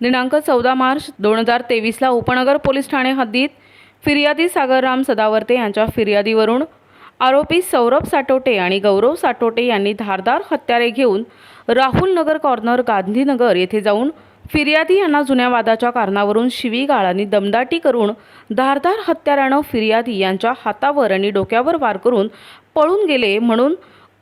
दिनांक चौदा मार्च दोन हजार तेवीसला उपनगर पोलीस ठाणे हद्दीत फिर्यादी सागरराम सदावर्ते यांच्या फिर्यादीवरून आरोपी सौरभ साटोटे आणि गौरव साटोटे यांनी धारदार हत्यारे घेऊन राहुल नगर कॉर्नर गांधीनगर येथे जाऊन फिर्यादी यांना जुन्या वादाच्या कारणावरून शिवीगाळांनी दमदाटी करून धारदार हत्यारानं फिर्यादी यांच्या हातावर आणि डोक्यावर वार करून पळून गेले म्हणून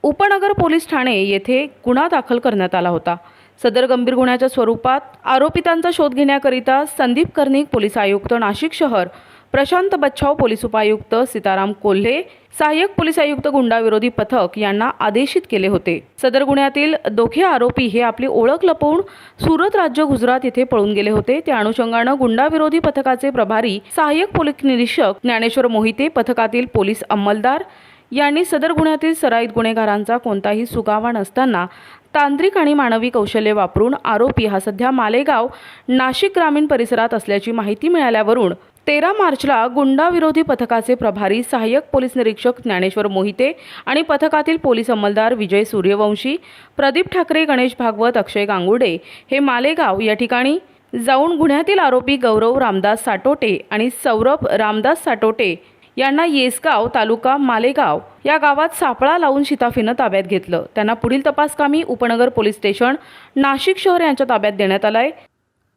उपनगर पोलीस ठाणे येथे गुन्हा दाखल करण्यात आला होता. सदर गंभीर गुन्ह्याच्या स्वरूपात आरोपितांचा शोध घेण्याकरिता संदीप कर्णिक पोलीस आयुक्त नाशिक शहर प्रशांत बच्छाव पोलीस उपायुक्त सीताराम कोल्हे सहाय्यक पोलीस आयुक्त गुंडाविरोधी पथक यांना आदेशित केले होते. सदर गुन्ह्यातील दोघे आरोपी हे आपली ओळख लपवून सुरत राज्य गुजरात येथे पळून गेले होते. त्या अनुषंगानं गुंडाविरोधी पथकाचे प्रभारी सहाय्यक पोलीस निरीक्षक ज्ञानेश्वर मोहिते पथकातील पोलीस अंमलदार यांनी सदर गुन्ह्यातील सराईत गुन्हेगारांचा कोणताही सुगावा नसताना तांत्रिक आणि मानवी कौशल्य वापरून आरोपी हा सध्या मालेगाव नाशिक ग्रामीण परिसरात असल्याची माहिती मिळाल्यावरून तेरा मार्चला गुंडाविरोधी पथकाचे प्रभारी सहाय्यक पोलीस निरीक्षक ज्ञानेश्वर मोहिते आणि पथकातील पोलीस अंमलदार विजय सूर्यवंशी प्रदीप ठाकरे गणेश भागवत अक्षय गांगुडे हे मालेगाव या ठिकाणी जाऊन गुन्ह्यातील आरोपी गौरव रामदास साटोटे आणि सौरभ रामदास साटोटे यांना येसगाव तालुका मालेगाव या गावात सापळा लावून शिताफीनं ताब्यात घेतलं. त्यांना पुढील तपासकामी उपनगर पोलीस स्टेशन नाशिक शहर यांच्या ताब्यात देण्यात आलंय.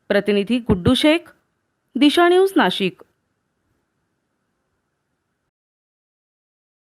प्रतिनिधी गुड्डू शेख दिशा न्यूज नाशिक.